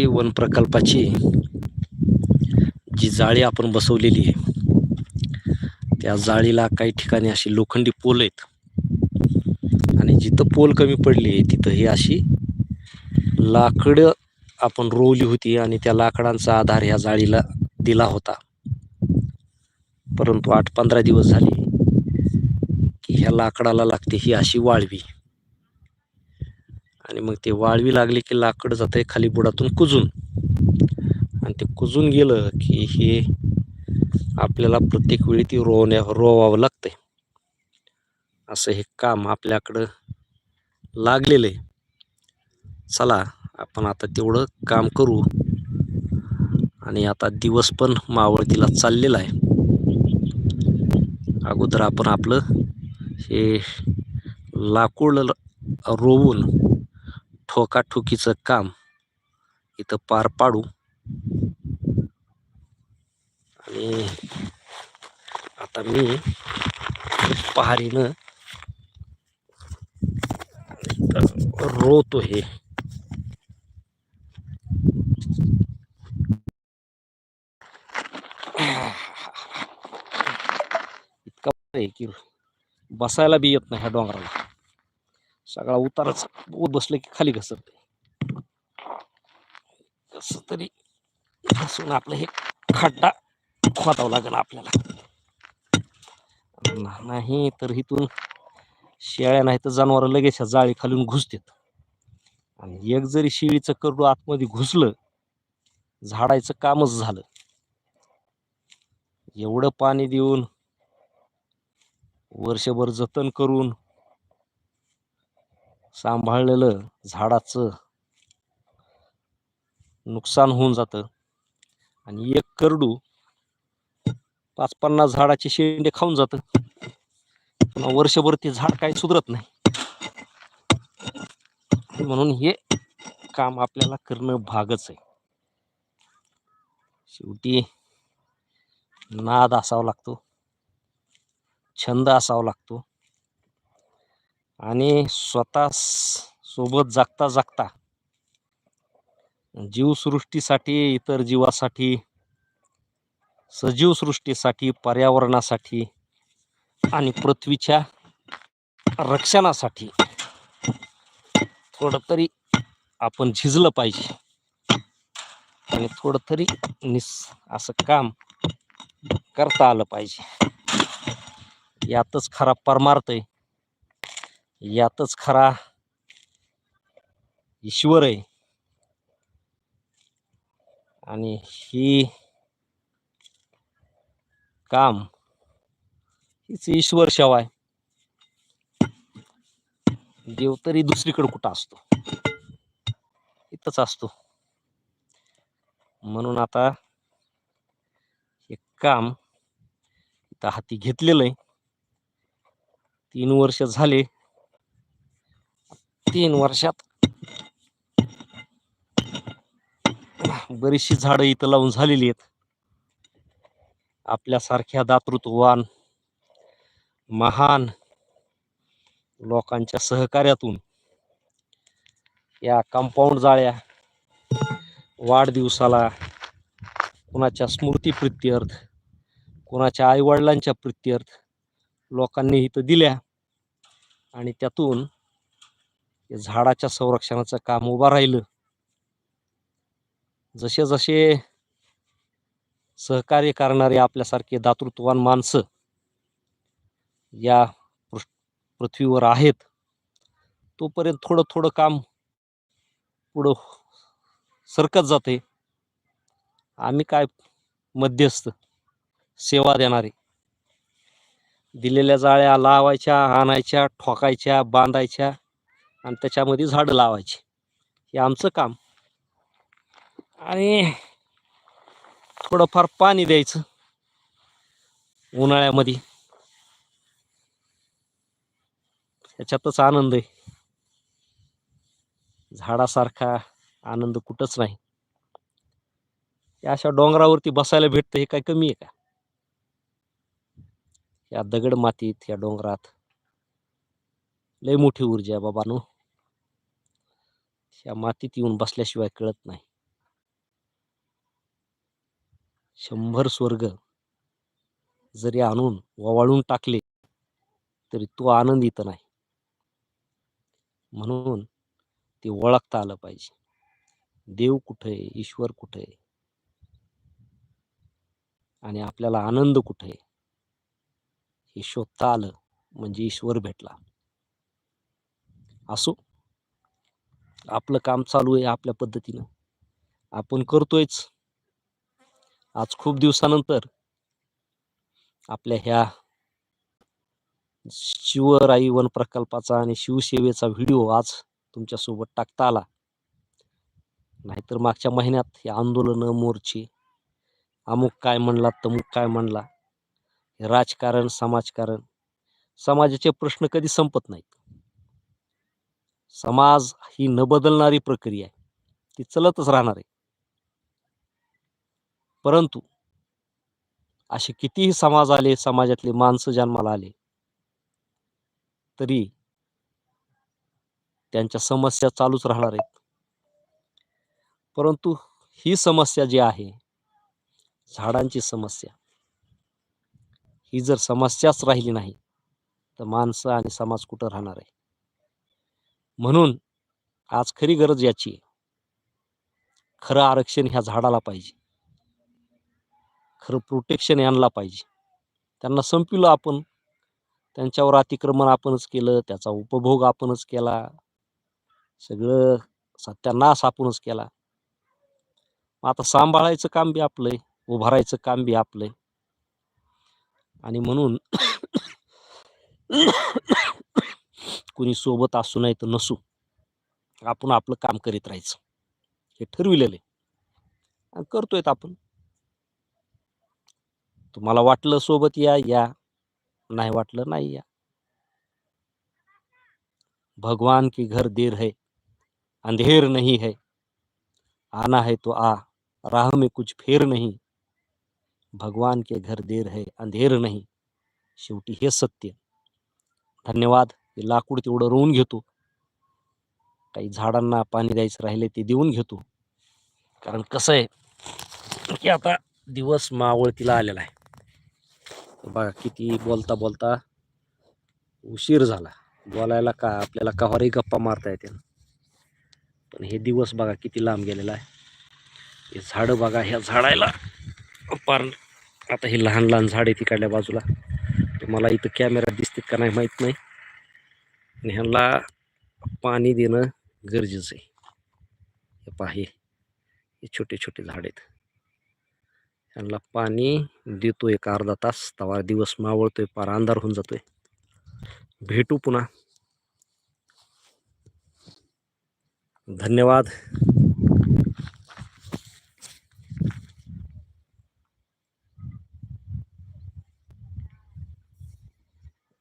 ही one प्रकल्पाची जी जाळी आपण बसवलेली आहे त्या जाळीला काही ठिकाणी अशी लोखंडी पोल आहेत. आणि जिथं पोल कमी पडली आहे तिथं ही अशी लाकडं आपण रोवली होती आणि त्या लाकडांचा आधार ह्या जाळीला दिला होता. परंतु आठ पंधरा दिवस झाले की ह्या लाकडाला लागते ही अशी वाळवी. आणि मग ते वाळवी लागली की लाकड जाते खाली बुडातून कुजून. आणि ते कुजून गेलं की हे आपल्याला प्रत्येक वेळी ती रोवण्या रोवावं लागतंय. असं हे काम आपल्याकडं लागलेलं आहे. चला आपण आता तेवढं काम करू. आणि आता दिवस पण मावळतीला चाललेला आहे. अगोदर आपण आपलं हे लाकूड ल- रोवून ठोकाठोकीचं काम इथं पार पाडू. आणि आता मी पहारीनं रोवतो हे. इतका की बसायला बी येत नाही ह्या डोंगराला. सगळा उतारच बसलं की खाली घसरते कस तरी घसून आपलं हे खड्डा खोदावं लागेल आपल्याला. नाही तर इथून शेळ्या नाही तर जनावर लगेच ह्या जाळी खालून घुसतात. आणि एक जरी शिळीचं करडू आतमध्ये घुसलं झाडायचं कामच झालं. एवढं पाणी देऊन वर्षभर जतन करून सांभाळलेलं झाडाचं नुकसान होऊन जातं. आणि एक करडू पाच पन्नास झाडाचे शेंडे खाऊन जातं. पुन्हा वर्षभर ते झाड काही सुधरत नाही. म्हणून हे काम आपल्याला करणं भागच आहे. शेवटी नाद असावा लागतो. छंद असावा लागतो. आणि स्वतः सोबत जगता जगता जीवसृष्टीसाठी इतर जीवासाठी सजीव सृष्टीसाठी पर्यावरणासाठी आणि पृथ्वीच्या रक्षणासाठी थोडं तरी आपण झिजलं पाहिजे आणि थोडं तरी निस असं काम करता आलं पाहिजे. यातच खरा परमार्थ आहे. यातच खरा ईश्वर आहे. आणि ही काम हीच ईश्वर सेवा आहे. देव तरी दुसरीकडे कुठं असतो? इथंच असतो. म्हणून आता हे काम इथं हाती घेतलेलं आहे. तीन वर्ष झाले. तीन वर्षात. बरीचशी झाडं इथं लावून झालेली आहेत. आपल्यासारख्या दातृत्ववान महान लोकांच्या सहकार्यातून या कंपाऊंड जाळ्या वाढदिवसाला कुणाच्या स्मृतीप्रित्यर्थ कुणाच्या आईवडिलांच्या प्रित्यर्थ लोकांनी इथं दिल्या. आणि त्यातून या झाडाच्या संरक्षणाचं काम उभं राहिलं. जसे जसे सहकार्य करणारे आपल्यासारखे दातृत्ववान माणसं या पृथ्वीवर आहेत तोपर्यंत थोडं थोडं काम पुढं सरकत जाते. आम्ही काय मध्यस्थ? सेवा देणारे. दिलेल्या जाळ्या लावायच्या आणायच्या ठोकायच्या बांधायच्या आणि त्याच्यामध्ये झाडं लावायची. हे आमचं काम. आणि थोडंफार पाणी द्यायचं. उन्हाळ्यामध्ये. ह्याच्यातच आनंद आहे. झाडासारखा आनंद कुठंच नाही. या अशा डोंगरावरती बसायला भेटतं हे काय कमी आहे का? या दगड मातीत या डोंगरात लय मोठी ऊर्जा आहे बाबानो. या मातीत येऊन बसल्याशिवाय कळत नाही. शंभर स्वर्ग जरी आणून ववाळून टाकले तरी तो आनंद इथं नाही. म्हणून ते ओळखता आलं पाहिजे. देव कुठे आहे ईश्वर कुठे? आहे आणि आपल्याला आनंद कुठे? आहे हे शोधता आलं म्हणजे ईश्वर भेटला. असो. आपलं काम चालू आहे आपल्या पद्धतीनं. आपण करतोयच. आज खूप दिवसानंतर आपल्या ह्या शिवराई वन प्रकल्पाचा आणि शिवसेवेचा व्हिडिओ आज तुमच्यासोबत टाकता आला. नाहीतर मागच्या महिन्यात हे आंदोलनं मोर्चे अमुक काय म्हणला तमुक काय म्हणला हे राजकारण समाजकारण समाजाचे प्रश्न कधी संपत नाही समाज ही न बदलणारी प्रक्रिया आहे. ती चलतच राहणार आहे. परंतु असे कितीही समाज आले समाजातले माणसं जन्माला आले तरी त्यांच्या समस्या चालूच राहणार आहेत. परंतु ही समस्या जी आहे झाडांची समस्या ही जर समस्याच राहिली नाही तर माणसं आणि समाज कुठं राहणार आहे? म्हणून आज खरी गरज याची खरं आरक्षण ह्या झाडाला पाहिजे. खरं प्रोटेक्शन यांना पाहिजे. त्यांना संपविलं आपण. त्यांच्यावर अतिक्रमण आपणच केलं त्याचा उपभोग आपणच केला. सगळं सत्यानाश आपणच केला. मग आता सांभाळायचं काम बी आपलंय उभारायचं काम बी आपलंय. आणि म्हणून कुणी सोबत असू नाही तर नसू. आपण आपलं काम करीत राहायचं. हे ठरविलेलं आहे. आणि करतोय आपण. तुम्हाला वाटलं सोबत या या. नाही वाटलं नाही या. भगवान की घर देर है अंधेर नहीं है. आना है तो आ राह में कुछ फेर नहीं. भगवान के घर देर है अंधेर नाही. शेवटी हे सत्य. धन्यवाद. ते लाकूड तेवढं रोवून घेतो. काही झाडांना पाणी द्यायचं राहिले ते देऊन घेतो. कारण कसं आहे की आता दिवस मावळतीला आलेला आहे. बघा किती बोलता बोलता उशीर झाला. बोलायला का आपल्याला कावारही गप्पा मारता येते. पण हे दिवस बघा किती लांब गेलेला आहे. हे झाडं बघा ह्या झाडायला पार. आता हे लहान लहान झाडे तिकडल्या बाजूला. मला इथं कॅमेरा दिसतात का नाही माहीत नाही. आणि ह्यांना पाणी देणं गरजेचं आहे. हे पहा हे छोटे छोटे झाड आहेत. ह्यांना पाणी देतो एक अर्धा तास तवा दिवस मावळतोय पार अंधार होऊन जातोय. भेटू पुन्हा. धन्यवाद.